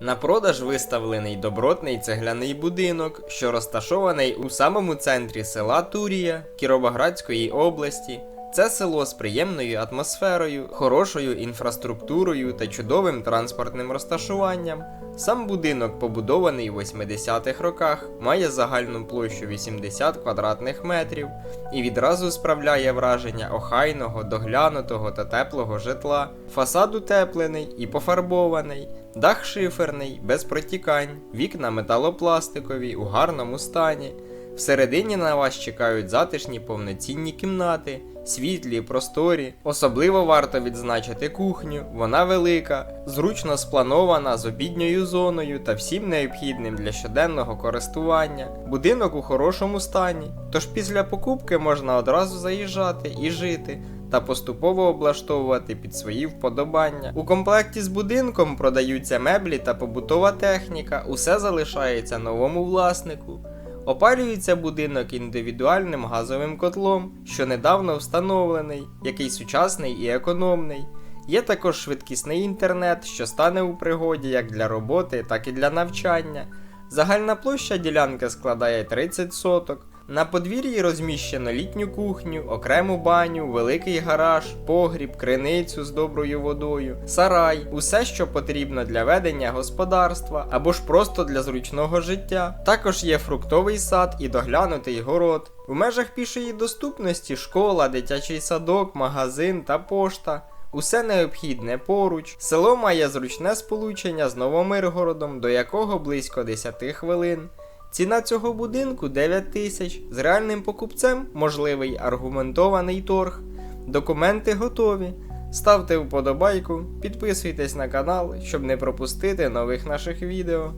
На продаж виставлений добротний цегляний будинок, що розташований у самому центрі села Турія Кіровоградської області. Це село з приємною атмосферою, хорошою інфраструктурою та чудовим транспортним розташуванням. Сам будинок побудований в 80-х роках, має загальну площу 80 квадратних метрів і відразу справляє враження охайного, доглянутого та теплого житла. Фасад утеплений і пофарбований, дах шиферний, без протікань, вікна металопластикові у гарному стані. Всередині на вас чекають затишні повноцінні кімнати, світлі, просторі. Особливо варто відзначити кухню. Вона велика, зручно спланована з обідньою зоною та всім необхідним для щоденного користування. Будинок у хорошому стані, тож після покупки можна одразу заїжджати і жити. Та поступово облаштовувати під свої вподобання. У комплекті з будинком продаються меблі та побутова техніка, усе залишається новому власнику. Опалюється будинок індивідуальним газовим котлом, що недавно встановлений, який сучасний і економний. Є також швидкісний інтернет, що стане у пригоді як для роботи, так і для навчання. Загальна площа ділянки складає 30 соток. На подвір'ї розміщено літню кухню, окрему баню, великий гараж, погріб, криницю з доброю водою, сарай, усе, що потрібно для ведення господарства або ж просто для зручного життя. Також є фруктовий сад і доглянутий город. У межах пішої доступності школа, дитячий садок, магазин та пошта. Усе необхідне поруч. Село має зручне сполучення з Новомиргородом, до якого близько 10 хвилин. Ціна цього будинку 9 тисяч. З реальним покупцем можливий аргументований торг. Документи готові. Ставте вподобайку, підписуйтесь на канал, щоб не пропустити нових наших відео.